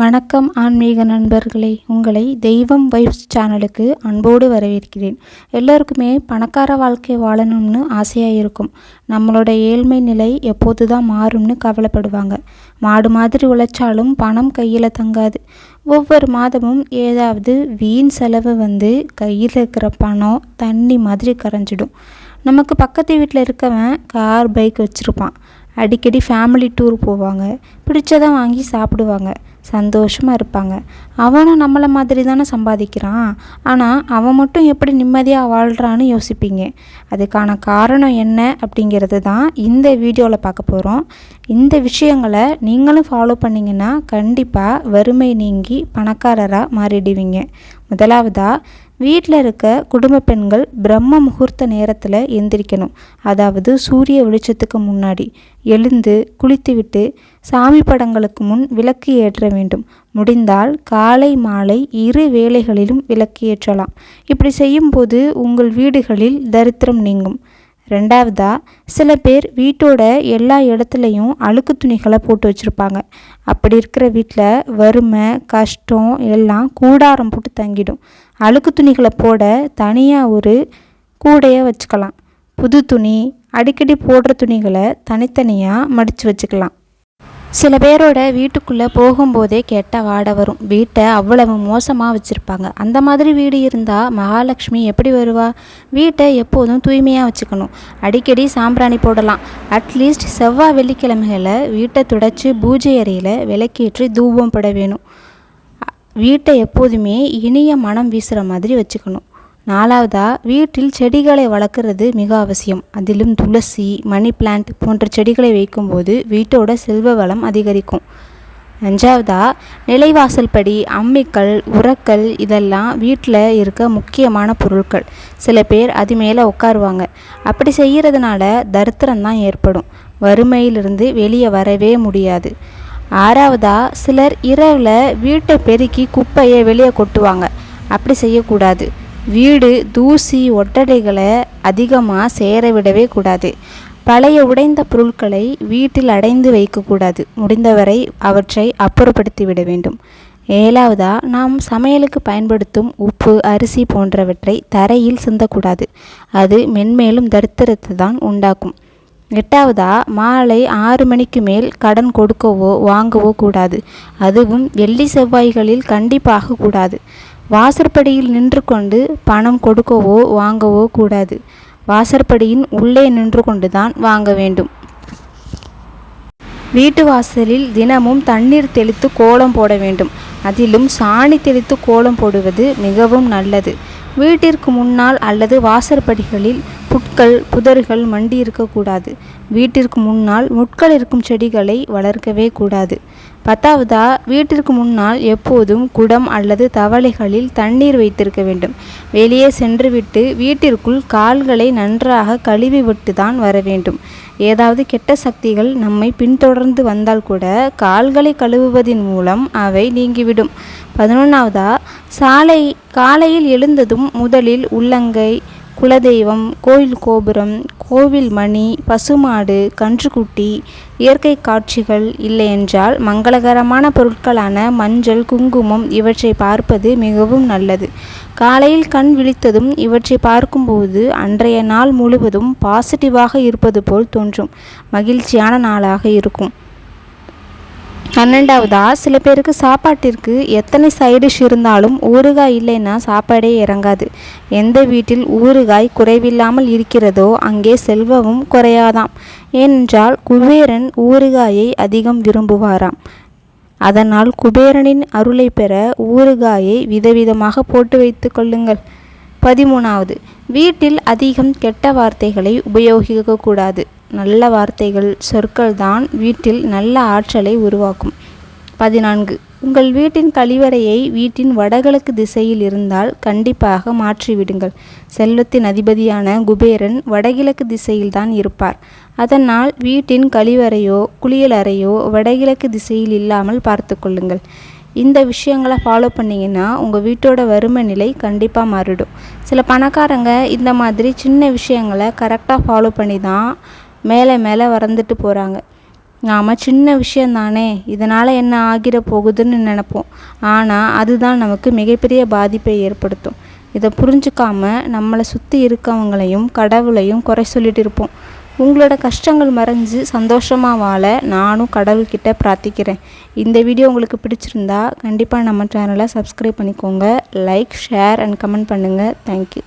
வணக்கம் ஆன்மீக நண்பர்களே. உங்களை தெய்வம் வைப்ஸ் சேனலுக்கு அன்போடு வரவேற்கிறேன். எல்லோருக்குமே பணக்கார வாழ்க்கை வாழணும்னு ஆசையாக இருக்கும். நம்மளோட ஏழ்மை நிலை எப்போது தான் மாறும்னு கவலைப்படுவாங்க. மாடு மாதிரி உழைச்சாலும் பணம் கையில் தங்காது. ஒவ்வொரு மாதமும் ஏதாவது வீண் செலவு வந்து கையில் இருக்கிற பணம் தண்ணி மாதிரி கரைஞ்சிடும். நமக்கு பக்கத்து வீட்டில் இருக்கவன் கார் பைக் வச்சுருப்பான். அடிக்கடி ஃபேமிலி டூர் போவாங்க. பிடிச்சதை வாங்கி சாப்பிடுவாங்க. சந்தோஷமாக இருப்பாங்க. அவனும் நம்மளை மாதிரி தானே சம்பாதிக்கிறான். ஆனால் அவன் மட்டும் எப்படி நிம்மதியாக வாழ்கிறான்னு யோசிப்பீங்க. அதுக்கான காரணம் என்ன அப்படிங்கிறது தான் இந்த வீடியோவில் பார்க்க போகிறோம் இந்த விஷயங்களை நீங்களும் ஃபாலோ பண்ணிங்கன்னா கண்டிப்பாக வறுமை நீங்கி பணக்காரராக மாறிடுவீங்க. முதலாவதாக வீட்டில் இருக்க குடும்ப பெண்கள் பிரம்ம முகூர்த்த நேரத்தில் எந்திரிக்கணும். அதாவது சூரிய வெளிச்சத்துக்கு முன்னாடி எழுந்து குளித்துவிட்டு சாமி படங்களுக்கு முன் விளக்கு ஏற்ற வேண்டும். முடிந்தால் காலை மாலை இரு வேளைகளிலும் விளக்கு ஏற்றலாம். இப்படி செய்யும்போது உங்கள் வீடுகளில் தரித்திரம் நீங்கும். ரெண்டாவதா சில பேர் வீட்டோட எல்லா இடத்துலையும் அழுக்கு துணிகளை போட்டு வச்சுருப்பாங்க. அப்படி இருக்கிற வீட்டில் வறுமை கஷ்டம் எல்லாம் கூடாரம் போட்டு தங்கிடும். அழுக்கு துணிகளை போட தனியாக ஒரு கூடையை வச்சுக்கலாம். புது துணி அடிக்கடி போடுற துணிகளை தனித்தனியாக மடித்து வச்சுக்கலாம். சில பேரோட வீட்டுக்குள்ளே போகும்போதே கெட்ட வாடை வரும். வீட்டை அவ்வளவு மோசமாக வச்சுருப்பாங்க. அந்த மாதிரி வீடு இருந்தால் மகாலட்சுமி எப்படி வருவா? வீட்டை எப்போதும் தூய்மையாக வச்சுக்கணும். அடிக்கடி சாம்பிராணி போடலாம். அட்லீஸ்ட் செவ்வாய் வெள்ளிக்கிழமைகளை வீட்டை துடைச்சி பூஜை அறையில் விளக்கேற்றி தூபம் பட வேணும். வீட்டை எப்போதுமே இனிய மனம் வீசுகிற மாதிரி வச்சுக்கணும். நாலாவதாக வீட்டில் செடிகளை வளர்க்குறது மிக அவசியம். அதிலும் துளசி மணி பிளான்ட் போன்ற செடிகளை வைக்கும்போது வீட்டோட செல்வ வளம் அதிகரிக்கும். அஞ்சாவதா நிலைவாசல் படி அம்மிக்கல் உரக்கல் இதெல்லாம் வீட்டில் இருக்க முக்கியமான பொருட்கள். சில பேர் அது மேலே உட்காருவாங்க அப்படி செய்கிறதுனால தரித்திரம் தான் ஏற்படும். வறுமையிலிருந்து வெளியே வரவே முடியாது. ஆறாவதா சிலர் இரவில் வீட்டை பெருக்கி குப்பையை வெளியே கொட்டுவாங்க. அப்படி செய்யக்கூடாது. வீடு தூசி ஒட்டடைகளை அதிகமாக சேர விடவே கூடாது. பழைய உடைந்த பொருட்களை வீட்டில் அடைந்து வைக்கக்கூடாது. முடிந்தவரை அவற்றை அப்புறப்படுத்தி விட வேண்டும். ஏழாவதா நாம் சமையலுக்கு பயன்படுத்தும் உப்பு அரிசி போன்றவற்றை தரையில் சிந்தக்கூடாது. அது மென்மேலும் தரித்திரத்தை தான் உண்டாக்கும். எட்டாவதா? மாலை ஆறு மணிக்கு மேல் கடன் கொடுக்கவோ வாங்கவோ கூடாது. அதுவும் வெள்ளி செவ்வாய்களில் கண்டிப்பாக கூடாது. வாசற்படியில் நின்று கொண்டு பணம் கொடுக்கவோ வாங்கவோ கூடாது. வாசற்படியின் உள்ளே நின்று கொண்டுதான் வாங்க வேண்டும். வீட்டு வாசலில் தினமும் தண்ணீர் தெளித்து கோலம் போட வேண்டும். அதிலும் சாணி தெளித்து கோலம் போடுவது மிகவும் நல்லது. வீட்டிற்கு முன்னால் அல்லது வாசற்படிகளில் புட்கள் புதர்கள் மண்டி இருக்கக்கூடாது. வீட்டிற்கு முன்னால் முட்கள் இருக்கும் செடிகளை வளர்க்கவே கூடாது. பத்தாவதா வீட்டிற்கு முன்னால் எப்போதும் குடம் அல்லது தவளைகளில் தண்ணீர் வைத்திருக்க வேண்டும். வெளியே சென்றுவிட்டு வீட்டிற்குள் கால்களை நன்றாக கழுவி விட்டு தான் வர வேண்டும். ஏதாவது கெட்ட சக்திகள் நம்மை பின்தொடர்ந்து வந்தால் கூட கால்களை கழுவுவதன் மூலம் அவை நீங்கிவிடும். பதினொன்றாவதா சாலை காலையில் எழுந்ததும் முதலில் உள்ளங்கை குலதெய்வம் கோயில் கோபுரம் கோவில் மணி பசுமாடு கன்றுக்குட்டி இயற்கை காட்சிகள் இல்லையென்றால் மங்களகரமான பொருட்களான மஞ்சள் குங்குமம் இவற்றை பார்ப்பது மிகவும் நல்லது. காலையில் கண் விழித்ததும் இவற்றை பார்க்கும்போது அன்றைய நாள் முழுவதும் பாசிட்டிவாக இருப்பது போல் தோன்றும். மகிழ்ச்சியான நாளாக இருக்கும். பன்னெண்டாவதா? சில பேருக்கு சாப்பாட்டிற்கு எத்தனை சைடிஷ் இருந்தாலும் ஊறுகாய் இல்லைன்னா சாப்பாடே இறங்காது. எந்த வீட்டில் ஊறுகாய் குறைவில்லாமல் இருக்கிறதோ அங்கே செல்வமும் குறையாதாம். ஏனென்றால் குபேரன் ஊறுகாயை அதிகம் விரும்புவாராம். அதனால் குபேரனின் அருளை பெற ஊறுகாயை விதவிதமாக போட்டு வைத்து கொள்ளுங்கள். பதிமூணாவது. வீட்டில் அதிகம் கெட்ட வார்த்தைகளை உபயோகிக்கக்கூடாது நல்ல வார்த்தைகள் சொற்கள் தான் வீட்டில் நல்ல ஆற்றலை உருவாக்கும். பதினான்கு. உங்கள் வீட்டின் கழிவறையை வீட்டின் வடகிழக்கு திசையில் இருந்தால் கண்டிப்பாக மாற்றிவிடுங்கள். செல்வத்தின் அதிபதியான குபேரன் வடகிழக்கு திசையில் தான் இருப்பார். அதனால் வீட்டின் கழிவறையோ குளியலறையோ வடகிழக்கு திசையில் இல்லாமல் பார்த்து கொள்ளுங்கள். இந்த விஷயங்களை ஃபாலோ பண்ணிங்கன்னா உங்கள் வீட்டோட வறுமை நிலை கண்டிப்பாக மாறிடும். சில பணக்காரங்க இந்த மாதிரி சின்ன விஷயங்களை கரெக்டாக ஃபாலோ பண்ணி தான் மேலே மேலே வறந்துட்டு போகிறாங்க நாம் சின்ன விஷயந்தானே இதனால் என்ன ஆகிற போகுதுன்னு நினப்போம். ஆனால் அதுதான் நமக்கு மிகப்பெரிய பாதிப்பை ஏற்படுத்தும். இதை புரிஞ்சுக்காம நம்மளை சுற்றி இருக்கவங்களையும் கடவுளையும் குறை சொல்லிட்டு இருப்போம். உங்களோட கஷ்டங்கள் மறைஞ்சு சந்தோஷமாக வாழ நானும் கடவுள்கிட்ட பிரார்த்திக்கிறேன். இந்த வீடியோ உங்களுக்கு பிடிச்சிருந்தா கண்டிப்பாக நம்ம சேனலை சப்ஸ்கிரைப் பண்ணிக்கோங்க. லைக் ஷேர் அண்ட் கமெண்ட் பண்ணுங்கள் தேங்க்யூ